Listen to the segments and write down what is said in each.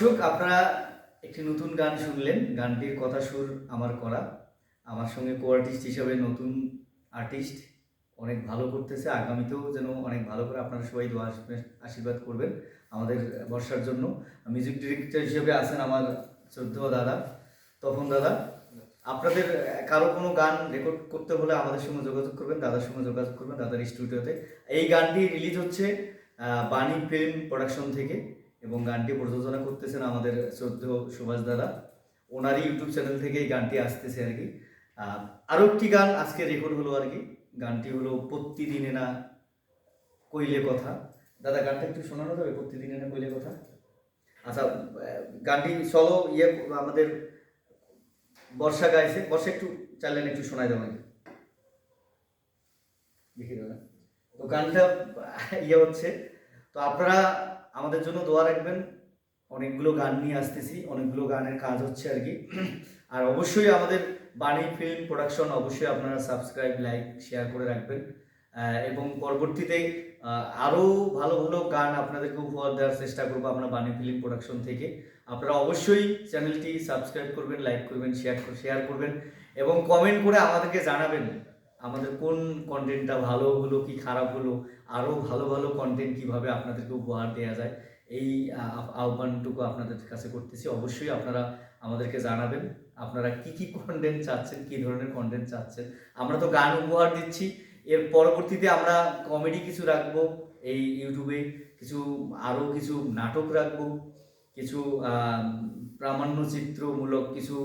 দর্শক, আপনারা একটি নতুন গান শুনলেন। গানটির কথা সুর আমার করা। আমার সঙ্গে কো আর্টিস্ট হিসেবে নতুন আর্টিস্ট অনেক ভালো করতেছে। আগামীতেও যেন অনেক ভালো করে আপনারা সবাই দোয়া আশীর্বাদ- করবেন আমাদের বর্ষার জন্য। মিউজিক ডিরেক্টর হিসেবে আছেন আমার শ্রদ্ধ দাদা, তপন দাদা। আপনাদের, কারও কোনো গান রেকর্ড করতে হলে আমাদের সঙ্গে যোগাযোগ করবেন, দাদার সঙ্গে যোগাযোগ করবেন, দাদার স্টুডিওতে এই গানটি রিলিজ হচ্ছে বাণী ফিল্ম প্রোডাকশন থেকে। এবং গানটি প্রযোজনা করতেছেন আমাদের শ্রদ্ধেয় সুভাষ দাদা। ওনারই ইউটিউব চ্যানেল থেকে এই গানটি আসতেছে আর কি। আরও একটি গান আজকে রেকর্ড হলো আর কি। গানটি হলো, প্রতিদিনে না কইলে কথা। দাদা, গানটা একটু শোনানো যাবে? প্রতিদিনে না কইলে কথা? আচ্ছা গানটি চলো ইয়ে আমাদের বর্ষা গাইছে। বর্ষা একটু চাইলেন একটু শোনাই দেবেন দেখি দাদা। তো গানটা ইয়ে হচ্ছে। তো আপনারা আমাদের জন্য দোয়া রাখবেন। অনেকগুলো গান নিয়ে আসতেছি, অনেকগুলো গানের কাজ হচ্ছে আর কি। আর অবশ্যই আমাদের বাণী ফিল্ম প্রোডাকশন অবশ্যই আপনারা সাবস্ক্রাইব, লাইক, শেয়ার করে রাখবেন। এবং পরবর্তীতে আরও ভালো ভালো গান আপনাদেরকে উপহার দেওয়ার চেষ্টা করব আমরা বাণী ফিল্ম প্রোডাকশন থেকে। আপনারা অবশ্যই চ্যানেলটি সাবস্ক্রাইব করবেন, লাইক করবেন, শেয়ার শেয়ার করবেন এবং কমেন্ট করে আমাদেরকে জানাবেন আমাদের কোন কন্টেন্টটা ভালো হলো কি খারাপ হলো আরও ভালো ভালো কন্টেন্ট কীভাবে আপনাদেরকে উপহার দেওয়া যায়, এই আহ্বানটুকু আপনাদের কাছে করতেছি। অবশ্যই আপনারা আমাদেরকে জানাবেন, আপনারা কি কি কন্টেন্ট চাচ্ছেন, কি ধরনের কন্টেন্ট চাচ্ছেন। আমরা তো গান উপহার দিচ্ছি, এর পরবর্তীতে আমরা কমেডি কিছু রাখব, এই ইউটিউবে কিছু আরও কিছু নাটক রাখব, কিছু প্রামাণ্যচিত্রমূলক কিছু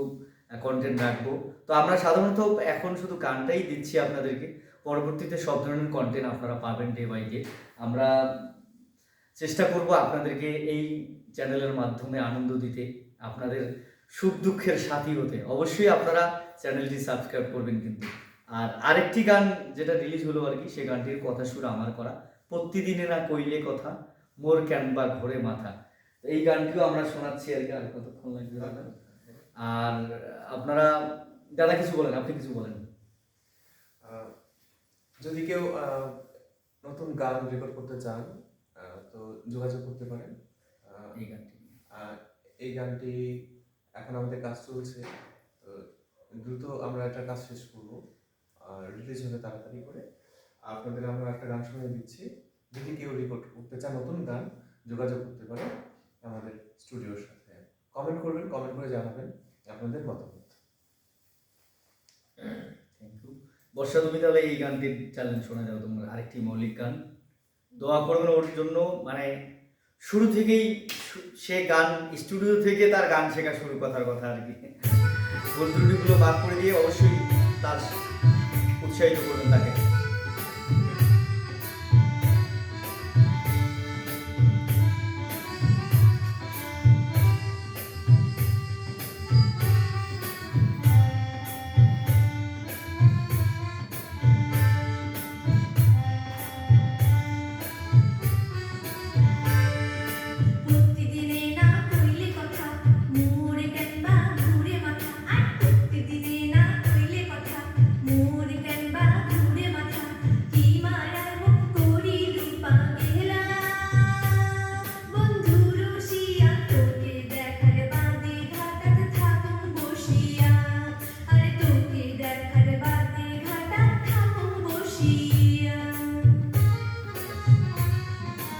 কন্টেন্ট রাখব। তো আমরা সাধারণত এখন শুধু গানটাই দিচ্ছি আপনাদেরকে। পরবর্তীতে সব ধরনের কন্টেন্ট আপনারা পাবেন ডে বাই ডে আমরা চেষ্টা করব আপনাদেরকে এই চ্যানেলের মাধ্যমে আনন্দ দিতে, আপনাদের সুখ দুঃখের সাথী হতে। অবশ্যই আপনারা চ্যানেলটি সাবস্ক্রাইব করবেন কিন্তু। আর আরেকটি গান যেটা রিলিজ হলো আর কি, সে গানটির কথা সুর আমার করা। প্রতিদিনে না কইলে কথা, মোর ক্যানবা ঘোরে মাথা। এই গানটিও আমরা শোনাচ্ছি আর কি, আর কতক্ষণ লাগবে? আর আপনারা দাদা কিছু বলেন আপনি কিছু বলেন। যদি কেউ নতুন গান রেকর্ড করতে চান তো যোগাযোগ করতে পারেন। এই গানটি। আর এই গানটি এখন আমাদের কাজ চলছে। তো দ্রুত আমরা একটা কাজ শেষ করব। আর রিলিজ হবে তাড়াতাড়ি করে আপনাদের আমরা একটা গান শুনে দিচ্ছি। যদি কেউ রেকর্ড করতে চান নতুন গান যোগাযোগ করতে পারে আমাদের স্টুডিওর সাথে। কমেন্ট করবেন কমেন্ট করে জানাবেন আপনাদের মতামত। বর্ষা, তুমি তাহলে এই গানটির চ্যালেঞ্জ শোনা যাবে তোমার আরেকটি মৌলিক গান। দোয়া করবেন ওর জন্য মানে শুরু থেকেই সে গান স্টুডিও থেকে তার গান শেখা শুরু কথার কথা আর কি। ভুল ত্রুটিগুলো বাদ করে দিয়ে অবশ্যই তার উৎসাহিত করবেন তাকে।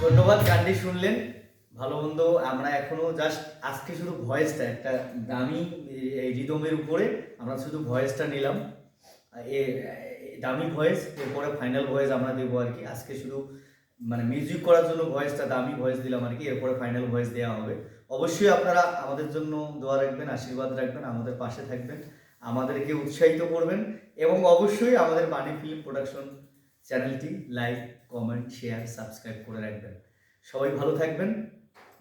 ধন্যবাদ, গানটি শুনলেন। ভালো মন্দ, আমরা এখনও জাস্ট আজকে শুধু ভয়েসটা একটা দামি রিদমের উপরে আমরা শুধু ভয়েসটা নিলাম। দামি ভয়েস এরপরে ফাইনাল ভয়েস আমরা দেবো আর কি। আজকে শুধু মানে মিউজিক করার জন্য ভয়েসটা দামি ভয়েস দিলাম আর কি, এরপরে ফাইনাল ভয়েস দেওয়া হবে। অবশ্যই আপনারা আমাদের জন্য দোয়া রাখবেন, আশীর্বাদ রাখবেন, আমাদের পাশে থাকবেন। আমাদেরকে উৎসাহিত করবেন এবং অবশ্যই আমাদের বাণী ফিল্ম প্রোডাকশন চ্যানেলটি লাইক কমেন্ট শেয়ার সাবস্ক্রাইব করে রাখবেন। সবাই ভালো থাকবেন।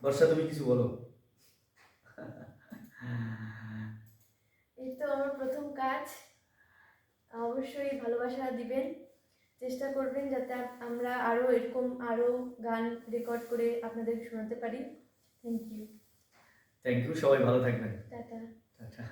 বর্ষা তুমি কিছু বলো? এই তো আমার প্রথম কাজ। অবশ্যই ভালোবাসা দিবেন চেষ্টা করবেন যাতে আমরা আরও এরকম আরও গান রেকর্ড করে আপনাদের শোনাতে পারি। থ্যাংক ইউ থ্যাংক ইউ সবাই ভালো থাকবেন। টাটা। টাটা।